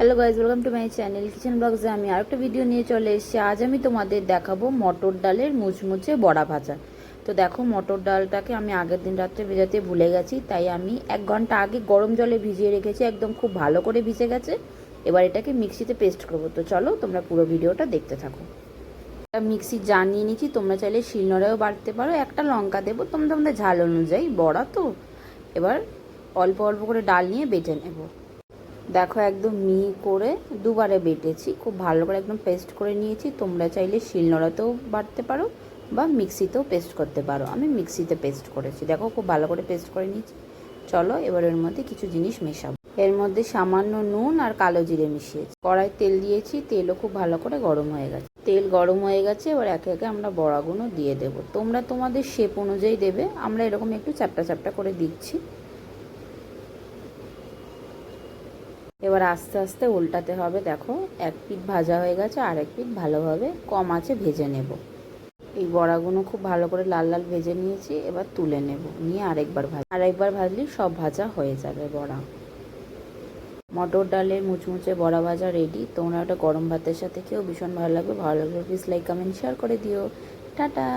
Hello guys welcome to my channel kitchen ব্লগসে আমি আর একটা ভিডিও নিয়ে চলে এসেছি। আজ আমি তোমাদের দেখাবো মটর ডালের মুচমুচে বড়া ভাজা। তো দেখো, মটর ডালটাকে আমি আগের দিন রাত্রে ভেজাতে ভুলে গেছি, তাই আমি এক ঘণ্টা আগে গরম জলে ভিজিয়ে রেখেছি, একদম খুব ভালো করে ভিজে গেছে। এবার এটাকে মিক্সিতে পেস্ট করব। তো চলো, তোমরা পুরো ভিডিওটা দেখতে থাকো। মিক্সি জার নিয়ে নিচ্ছি, তোমরা চাইলে শিলনোড়াও বাড়তে পারো। একটা লঙ্কা দেবো তোমরা তোমাদের ঝাল অনুযায়ী, বড়া তো। এবার অল্প অল্প করে ডাল নিয়ে বেটে নেব। দেখো একদম মিহি করে দুবারে বেটেছি। খুব ভালো করে একদম পেস্ট করে নিয়েছি। তোমরা চাইলে শিলনোড়াতেও বাটতে পারো বা মিক্সিতেও পেস্ট করতে পারো। আমি মিক্সিতে পেস্ট করেছি। দেখো খুব ভালো করে পেস্ট করে নিয়েছি। চলো এবার এর মধ্যে কিছু জিনিস মেশাবো। এর মধ্যে সামান্য নুন আর কালো জিরে মিশিয়েছি। কড়াই তেল দিয়েছি। তেলও খুব ভালো করে গরম হয়ে গেছে। তেল গরম হয়ে গেছে। এবার একে একে আমরা বড়াগুলো দিয়ে দেবো। তোমরা তোমাদের শেপ অনুযায়ী দেবে। আমরা এরকম একটু চ্যাপটা চ্যাপটা করে দিচ্ছি। এবার আস্তে আস্তে উল্টাতে হবে, দেখো, এক পিঠ ভাজা হয়ে গেছে আর এক পিঠ ভালোভাবে কম আছে ভেজে নেব। এই বড়াগুলো খুব ভালো করে লাল লাল ভেজে নিয়েছি, এবার তুলে নেব, নিয়ে আরেকবার ভাজ, আরেকবার ভাজলেই সব ভাজা হয়ে যাবে বড়া। মটর ডালের মুচমুচে বড়া ভাজা রেডি তোমরা ওটা গরম ভাতের সাথে খেয়েও ভীষণ ভালো লাগবে ভালো লাগবে প্লিজ লাইক কমেন্ট শেয়ার করে দিও। টাটা!